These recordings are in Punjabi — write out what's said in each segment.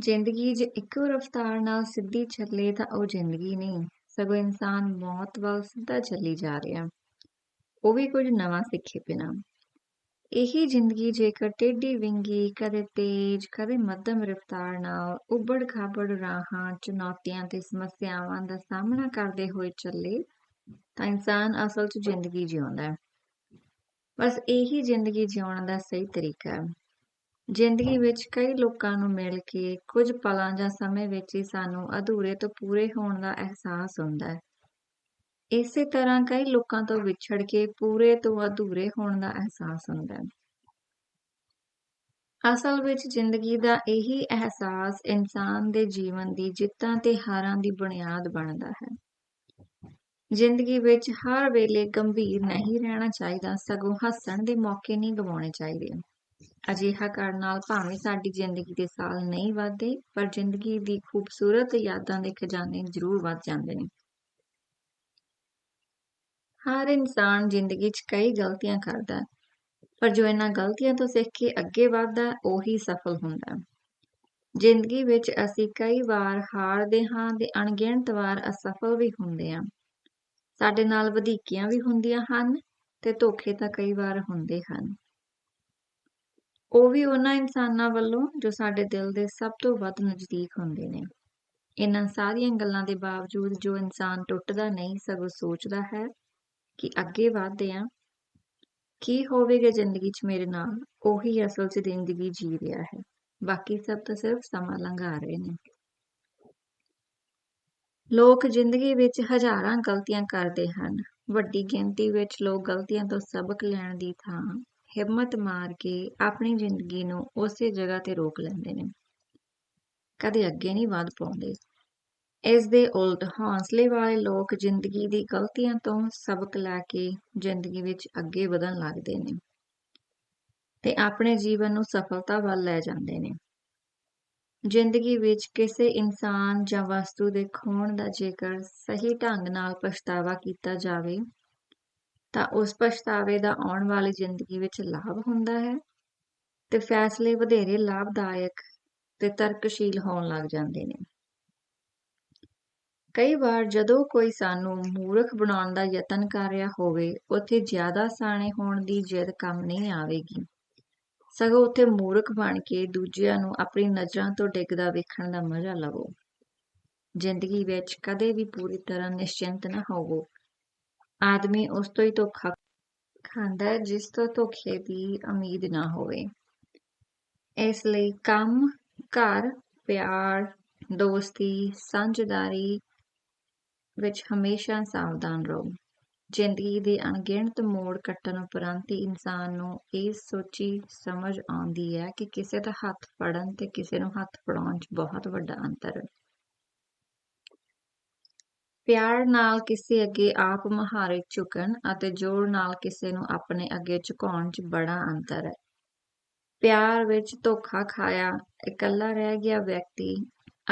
ਜ਼ਿੰਦਗੀ ਜੇ ਇੱਕੋ ਰਫ਼ਤਾਰ ਨਾਲ ਸਿੱਧੀ ਚੱਲੇ ਤਾਂ ਉਹ ਜ਼ਿੰਦਗੀ ਨਹੀਂ, ਸਗੋਂ ਇਨਸਾਨ ਮੌਤ ਵੱਲ ਸਿੱਧਾ ਚੱਲੀ ਜਾ ਰਿਹਾ। ਉਹ ਵੀ ਕੁਝ ਨਵਾਂ ਸਿੱਖੇ ਬਿਨਾਂ। ਇਹੀ ਜ਼ਿੰਦਗੀ ਜੇਕਰ ਟੇਢੀ ਵਿੰਗੀ, ਕਦੇ ਤੇਜ਼, ਕਦੇ ਮੱਧਮ ਰਫ਼ਤਾਰ ਨਾਲ ਉੱਬੜ ਖਾਬੜ ਰਾਹਾਂ, ਚੁਣੌਤੀਆਂ ਤੇ ਸਮੱਸਿਆਵਾਂ ਦਾ ਸਾਹਮਣਾ ਕਰਦੇ ਹੋਏ ਚੱਲੇ, ਤਾਂ ਇਨਸਾਨ ਅਸਲ 'ਚ ਜ਼ਿੰਦਗੀ ਜਿਉਂਦਾ ਹੈ। ਬਸ ਇਹੀ ਜ਼ਿੰਦਗੀ ਜਿਉਣ ਦਾ ਸਹੀ ਤਰੀਕਾ ਹੈ। ਜ਼ਿੰਦਗੀ ਵਿੱਚ ਕਈ ਲੋਕਾਂ ਨੂੰ ਮਿਲ ਕੇ ਕੁਝ ਪਲਾਂ ਜਾਂ ਸਮੇਂ ਵਿੱਚ ਹੀ ਸਾਨੂੰ ਅਧੂਰੇ ਤੋਂ ਪੂਰੇ ਹੋਣ ਦਾ ਅਹਿਸਾਸ ਹੁੰਦਾ ਹੈ। ਇਸੇ ਤਰ੍ਹਾਂ ਕਈ ਲੋਕਾਂ ਤੋਂ ਵਿਛੜ ਕੇ ਪੂਰੇ ਤੋਂ ਅਧੂਰੇ ਹੋਣ ਦਾ ਅਹਿਸਾਸ ਹੁੰਦਾ ਹੈ। ਅਸਲ ਵਿੱਚ ਜ਼ਿੰਦਗੀ ਦਾ ਇਹੀ ਅਹਿਸਾਸ ਇਨਸਾਨ ਦੇ ਜੀਵਨ ਦੀ ਜਿੱਤਾਂ ਤੇ ਹਾਰਾਂ ਦੀ ਬੁਨਿਆਦ ਬਣਦਾ ਹੈ। ਜ਼ਿੰਦਗੀ ਵਿੱਚ ਹਰ ਵੇਲੇ ਗੰਭੀਰ ਨਹੀਂ ਰਹਿਣਾ ਚਾਹੀਦਾ, ਸਗੋਂ ਹੱਸਣ ਦੇ ਮੌਕੇ ਨਹੀਂ ਗਵਾਉਣੇ ਚਾਹੀਦੇ। ਅਜਿਹਾ ਕਰਨ ਨਾਲ ਭਾਵੇਂ ਸਾਡੀ ਜ਼ਿੰਦਗੀ ਦੇ ਸਾਲ ਨਹੀਂ ਵਧਦੇ, ਪਰ ਜ਼ਿੰਦਗੀ ਦੀ ਖੂਬਸੂਰਤ ਯਾਦਾਂ ਦੇ ਖਜ਼ਾਨੇ ਜ਼ਰੂਰ ਵੱਧ ਜਾਂਦੇ ਨੇ। ਹਰ ਇਨਸਾਨ ਜ਼ਿੰਦਗੀ 'ਚ ਕਈ ਗਲਤੀਆਂ ਕਰਦਾ ਪਰ ਜੋ ਇਹਨਾਂ ਗਲਤੀਆਂ ਤੋਂ ਸਿੱਖ ਕੇ ਅੱਗੇ ਵਧਦਾ, ਉਹੀ ਸਫਲ ਹੁੰਦਾ ਜ਼ਿੰਦਗੀ ਵਿੱਚ ਅਸੀਂ ਕਈ ਵਾਰ ਹਾਰਦੇ ਹਾਂ ਤੇ ਅਣਗਿਣਤ ਵਾਰ ਅਸਫਲ ਵੀ ਹੁੰਦੇ ਹਾਂ। ਸਾਡੇ ਨਾਲ ਵਧੀਕੀਆਂ ਵੀ ਹੁੰਦੀਆਂ ਹਨ ਤੇ ਧੋਖੇ ਤਾਂ ਕਈ ਵਾਰ ਹੁੰਦੇ ਹਨ। ਉਹ ਵੀ ਉਹਨਾਂ ਇਨਸਾਨਾਂ ਵੱਲੋਂ ਜੋ ਸਾਡੇ ਦਿਲ ਦੇ ਸਭ ਤੋਂ ਵੱਧ ਨਜ਼ਦੀਕ ਹੁੰਦੇ ਨੇ। ਇਹਨਾਂ ਸਾਰੀਆਂ ਗੱਲਾਂ ਦੇ ਬਾਵਜੂਦ ਜੋ ਇਨਸਾਨ ਟੁੱਟਦਾ ਨਹੀਂ, ਸਗੋਂ ਸੋਚਦਾ ਹੈ ਕਿ ਅੱਗੇ ਵਧਦੇ ਆ, ਕੀ ਹੋਵੇਗਾ ਜ਼ਿੰਦਗੀ 'ਚ ਮੇਰੇ ਨਾਲ, ਉਹੀ ਅਸਲ 'ਚ ਜ਼ਿੰਦਗੀ ਜੀ ਰਿਹਾ ਹੈ। ਬਾਕੀ ਸਭ ਤਾਂ ਸਿਰਫ ਸਮਾਂ ਲੰਘਾ ਰਹੇ ਨੇ। ਲੋਕ ਜ਼ਿੰਦਗੀ ਵਿੱਚ ਹਜ਼ਾਰਾਂ ਗਲਤੀਆਂ ਕਰਦੇ ਹਨ। ਵੱਡੀ ਗਿਣਤੀ ਵਿੱਚ ਲੋਕ ਗਲਤੀਆਂ ਤੋਂ ਸਬਕ ਲੈਣ ਦੀ ਥਾਂ ਹਿੰਮਤ ਮਾਰ ਕੇ ਆਪਣੀ ਜ਼ਿੰਦਗੀ ਨੂੰ ਉਸੇ ਜਗ੍ਹਾ ਤੇ ਰੋਕ ਲੈਂਦੇ ਨੇ। ਕਦੇ ਅੱਗੇ ਨਹੀਂ ਵੱਧ ਪਾਉਂਦੇ। ਇਸ ਦੇ ਉਲਟ ਹੌਸਲੇ ਵਾਲੇ ਲੋਕ ਜ਼ਿੰਦਗੀ ਦੀ ਗਲਤੀਆਂ ਤੋਂ ਸਬਕ ਲੈ ਕੇ ਜ਼ਿੰਦਗੀ ਵਿੱਚ ਅੱਗੇ ਵਧਣ ਲੱਗਦੇ ਨੇ ਤੇ ਆਪਣੇ ਜੀਵਨ ਨੂੰ ਸਫਲਤਾ ਵੱਲ ਲੈ ਜਾਂਦੇ ਨੇ। ਜ਼ਿੰਦਗੀ ਵਿੱਚ ਕਿਸੇ ਇਨਸਾਨ ਜਾਂ ਵਸਤੂ ਦੇ ਖੋਣ ਦਾ ਜੇਕਰ ਸਹੀ ਢੰਗ ਨਾਲ ਪਛਤਾਵਾ ਕੀਤਾ ਜਾਵੇ ਤਾਂ ਉਸ ਪਛਤਾਵੇ ਦਾ ਆਉਣ ਵਾਲੀ ਜ਼ਿੰਦਗੀ ਵਿੱਚ ਲਾਭ ਹੁੰਦਾ ਹੈ ਤੇ ਫੈਸਲੇ ਵਧੇਰੇ ਲਾਭਦਾਇਕ ਤੇ ਤਰਕਸ਼ੀਲ ਹੋਣ ਲੱਗ ਜਾਂਦੇ ਨੇ। ਕਈ ਵਾਰ ਜਦੋਂ ਕੋਈ ਸਾਨੂੰ ਮੂਰਖ ਬਣਾਉਣ ਦਾ ਯਤਨ ਕਰ ਰਿਹਾ ਹੋਵੇ, ਉੱਥੇ ਜ਼ਿਆਦਾ ਸਿਆਣੇ ਹੋਣ ਦੀ ਜਿੱਦ ਕੰਮ ਨਹੀਂ ਆਵੇਗੀ। ਸਗੋਂ ਉੱਥੇ ਮੂਰਖ ਬਣ ਕੇ ਦੂਜਿਆਂ ਨੂੰ ਆਪਣੀ ਨਜ਼ਰਾਂ ਤੋਂ ਡਿੱਗਦਾ ਵੇਖਣ ਦਾ ਮਜ਼ਾ ਲਵੋ। ਜ਼ਿੰਦਗੀ ਵਿੱਚ ਕਦੇ ਵੀ ਪੂਰੀ ਤਰ੍ਹਾਂ ਨਿਸ਼ਚਿੰਤ ਨਾ ਹੋਵੋ। ਆਦਮੀ ਉਸ ਤੋਂ ਹੀ ਧੋਖਾ ਖਾਂਦਾ ਹੈ, ਜਿਸ ਤੋਂ ਧੋਖੇ ਦੀ ਉਮੀਦ ਨਾ ਹੋਵੇ। ਇਸ ਲਈ ਕੰਮ, ਘਰ, ਪਿਆਰ, ਦੋਸਤੀ, ਸਾਂਝੇਦਾਰੀ ਵਿੱਚ ਹਮੇਸ਼ਾ ਸਾਵਧਾਨ ਰਹੋ। ਜ਼ਿੰਦਗੀ ਦੇ ਅਣਗਿਣਤ ਮੋੜ ਕੱਟਣ ਉਪਰੰਤ ਹੀ ਇਨਸਾਨ ਨੂੰ ਇਹ ਸੋਚੀ ਸਮਝ ਆਉਂਦੀ ਹੈ ਕਿ ਕਿਸੇ ਦਾ ਹੱਥ ਫੜਨ ਤੇ ਕਿਸੇ ਨੂੰ ਹੱਥ ਫੜਾਉਣ 'ਚ ਬਹੁਤ ਵੱਡਾ ਅੰਤਰ ਹੈ। ਪਿਆਰ ਨਾਲ ਕਿਸੇ ਅੱਗੇ ਆਪ ਮਹਾਰੇ ਝੁਕਣ ਅਤੇ ਜੋੜ ਨਾਲ ਕਿਸੇ ਨੂੰ ਆਪਣੇ ਅੱਗੇ ਝੁਕਾਉਣ 'ਚ ਬੜਾ ਅੰਤਰ ਹੈ। ਪਿਆਰ ਵਿੱਚ ਧੋਖਾ ਖਾਇਆ, ਇਕੱਲਾ ਰਹਿ ਗਿਆ ਵਿਅਕਤੀ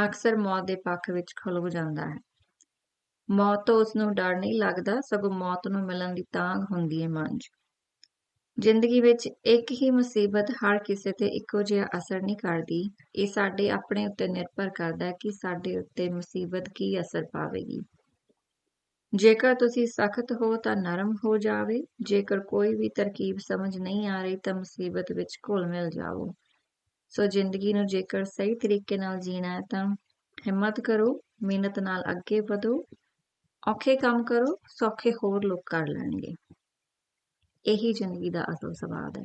ਅਕਸਰ ਮੌਤ ਦੇ ਪੱਖ ਵਿੱਚ ਖਲੋ ਜਾਂਦਾ ਹੈ। ਮੌਤ ਤੋਂ ਉਸ ਨੂੰ ਡਰ ਨਹੀਂ ਲੱਗਦਾ, ਸਗੋਂ ਮੌਤ ਨੂੰ ਮਿਲਣ ਦੀ ਤਾਂਘ ਹੁੰਦੀ ਹੈ ਮਨ 'ਚ। ਜ਼ਿੰਦਗੀ ਵਿੱਚ ਇੱਕ ਹੀ ਮੁਸੀਬਤ ਹਰ ਕਿਸੇ ਤੇ ਇੱਕੋ ਜਿਹਾ ਅਸਰ ਨਹੀਂ ਕਰਦੀ। ਇਹ ਸਾਡੇ ਆਪਣੇ ਉੱਤੇ ਨਿਰਭਰ ਕਰਦਾ ਹੈ ਕਿ ਸਾਡੇ ਉੱਤੇ ਮੁਸੀਬਤ ਕੀ ਅਸਰ ਪਾਵੇਗੀ। ਜੇਕਰ ਤੁਸੀਂ ਸਖਤ ਹੋ ਤਾਂ ਨਰਮ ਹੋ ਜਾਵੇ। ਜੇਕਰ ਕੋਈ ਵੀ ਤਰਕੀਬ ਸਮਝ ਨਹੀਂ ਆ ਰਹੀ ਤਾਂ ਮੁਸੀਬਤ ਵਿੱਚ ਘੁਲ ਮਿਲ ਜਾਓ। ਸੋ ਜ਼ਿੰਦਗੀ ਨੂੰ ਜੇਕਰ ਸਹੀ ਤਰੀਕੇ ਨਾਲ ਜੀਣਾ ਹੈ ਤਾਂ ਹਿੰਮਤ ਕਰੋ, ਮਿਹਨਤ ਨਾਲ ਅੱਗੇ ਵਧੋ, ਔਖੇ ਕੰਮ ਕਰੋ, ਸੌਖੇ ਹੋਰ ਲੋਕ ਕਰ ਲੈਣਗੇ। ਇਹੀ ਜ਼ਿੰਦਗੀ ਦਾ ਅਸਲ ਸਵਾਦ ਹੈ।